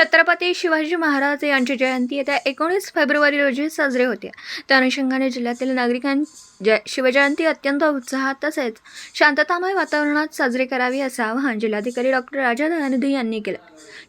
छत्रपती शिवाजी महाराज यांची जयंती येत्या एकोणीस फेब्रुवारी रोजी साजरी होते. त्या अनुषंगाने जिल्ह्यातील नागरिकां जय शिवजयंती अत्यंत उत्साहात तसेच शांततामय वातावरणात साजरी करावी असं आवाहन जिल्हाधिकारी डॉक्टर राजा दयानिधी यांनी केलं.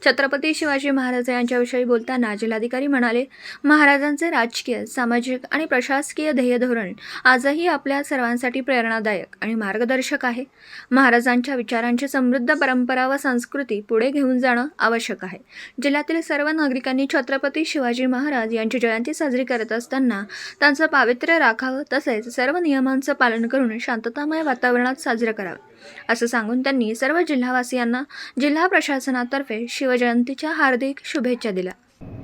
छत्रपती शिवाजी महाराज यांच्याविषयी बोलताना जिल्हाधिकारी म्हणाले महाराजांचे राजकीय सामाजिक आणि प्रशासकीय ध्येय धोरण आजही आपल्या सर्वांसाठी प्रेरणादायक आणि मार्गदर्शक आहे. महाराजांच्या विचारांची समृद्ध परंपरा व संस्कृती पुढे घेऊन जाणं आवश्यक आहे. जिल्ह्यातील सर्व नागरिकांनी छत्रपती शिवाजी महाराज यांची जयंती साजरी करत असताना त्यांचं पावित्र्य राखावं तसेच सर्व नियमांचं पालन करून शांततामय वातावरणात साजरं करावं असं सांगून त्यांनी सर्व जिल्हावासियांना जिल्हा प्रशासनातर्फे शिवजयंतीच्या हार्दिक शुभेच्छा दिल्या.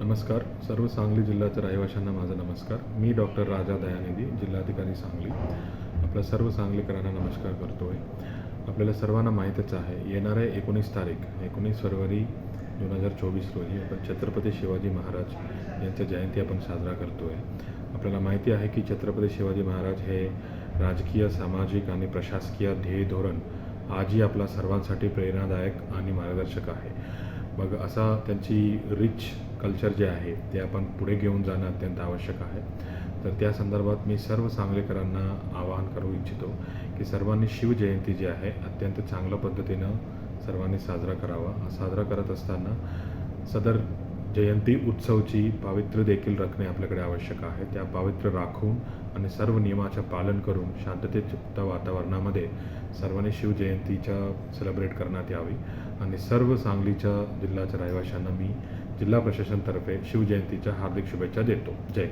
नमस्कार. सर्व सांगली जिल्ह्याच्या रहिवाशांना माझा नमस्कार. मी डॉक्टर राजा दयानिधी जिल्हाधिकारी सांगली. आपल्या सर्व सांगलीकरांना नमस्कार करतो आहे आपल्याला सर्वांना माहीतच आहे येणाऱ्या एकोणीस तारीख एकोणीस फरवरी दोन हजार चोवीस रोजी आपण छत्रपती शिवाजी महाराज यांच्या जयंती आपण साजरा करतो आहे आपल्याला माहिती आहे की छत्रपती शिवाजी महाराज हे राजकीय सामाजिक आणि प्रशासकीय ध्येय धोरण आजही आपल्या सर्वांसाठी प्रेरणादायक आणि मार्गदर्शक आहे. मग असा त्यांची रिच कल्चर जे आहे ते आपण पुढे घेऊन जाणं अत्यंत आवश्यक आहे. तर त्या संदर्भात मी सर्व सांगलीकरांना आवाहन करू इच्छितो की सर्वांनी शिवजयंती जी आहे अत्यंत चांगल्या पद्धतीनं सर्वांनी साजरा करावा. साजरा करत असताना सदर जयंती उत्सवची पावित्र्य देखील राखणे आपल्याकडे आवश्यक आहे. त्या पावित्र्य राखून आणि सर्व नियमाचं पालन करून शांततेच्या वातावरणामध्ये सर्वांनी शिवजयंतीच्या सेलिब्रेट करण्यात यावी. आणि सर्व सांगलीच्या जिल्ह्याच्या रहिवाशांना मी जिल्हा प्रशासनातर्फे शिवजयंतीच्या हार्दिक शुभेच्छा देतो. जय.